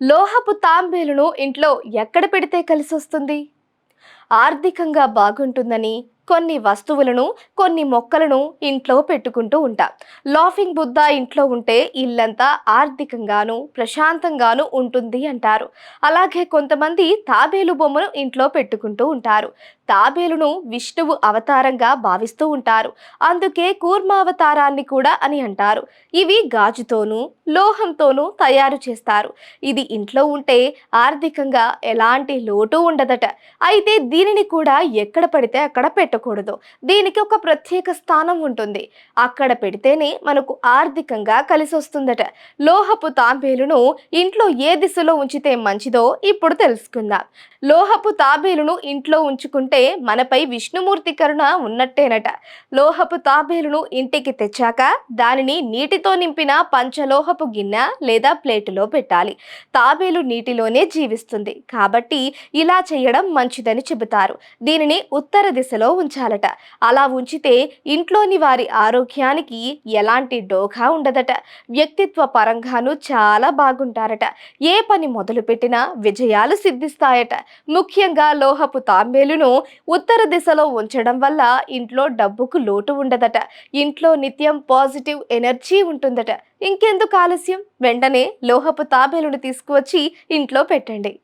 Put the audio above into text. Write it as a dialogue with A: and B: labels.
A: లోహపు తాంబేలును ఇంట్లో ఎక్కడ పెడితే కలిసొస్తుంది? ఆర్థికంగా బాగుంటుందని కొన్ని వస్తువులను కొన్ని మొక్కలను ఇంట్లో పెట్టుకుంటూ ఉంటాం. లాఫింగ్ బుద్ధ ఇంట్లో ఉంటే ఇల్లంతా ఆర్థికంగాను ప్రశాంతంగాను ఉంటుంది అంటారు. అలాగే కొంతమంది తాబేలు బొమ్మను ఇంట్లో పెట్టుకుంటూ ఉంటారు. తాబేలును విష్ణువు అవతారంగా భావిస్తూ ఉంటారు. అందుకే కూర్మావతారాన్ని కూడా అని అంటారు. ఇవి గాజుతోనూ లోహంతోనూ తయారు చేస్తారు. ఇది ఇంట్లో ఉంటే ఆర్థికంగా ఎలాంటి లోటు ఉండదట. అయితే దీనిని కూడా ఎక్కడ పడితే అక్కడ పెట్టకూడదు. దీనికి ఒక ప్రత్యేక స్థానం ఉంటుంది. అక్కడ పెడితేనే మనకు ఆర్థికంగా కలిసి వస్తుందట. లోహపు తాబేలును ఇంట్లో ఏ దిశలో ఉంచితే మంచిదో ఇప్పుడు తెలుసుకుందాం. లోహపు తాబేలును ఇంట్లో ఉంచుకుంటే మనపై విష్ణుమూర్తి కరుణ ఉన్నట్టేనట. లోహపు తాబేలును ఇంటికి తెచ్చాక దానిని నీటితో నింపిన పంచలోహపు గిన్నె లేదా ప్లేటులో పెట్టాలి. తాబేలు నీటిలోనే జీవిస్తుంది. కాబట్టి ఇలా చేయడం మంచిదని చెబుతారు. దీనిని ఉత్తర దిశలో ఉంచాలట. అలా ఉంచితే ఇంట్లోని వారి ఆరోగ్యానికి ఎలాంటి డోకా ఉండదట. వ్యక్తిత్వ పరంగాను చాలా బాగుంటారట. ఏ పని మొదలు పెట్టినా విజయాలు సిద్ధిస్తాయట. ముఖ్యంగా లోహపు తాంబేలును ఉత్తర దిశలో ఉంచడం వల్ల ఇంట్లో డబ్బుకు లోటు ఉండదట. ఇంట్లో నిత్యం పాజిటివ్ ఎనర్జీ ఉంటుందట. ఇంకెందుకు ఆలస్యం? వెంటనే లోహపు తాబేలును తీసుకువచ్చి ఇంట్లో పెట్టండి.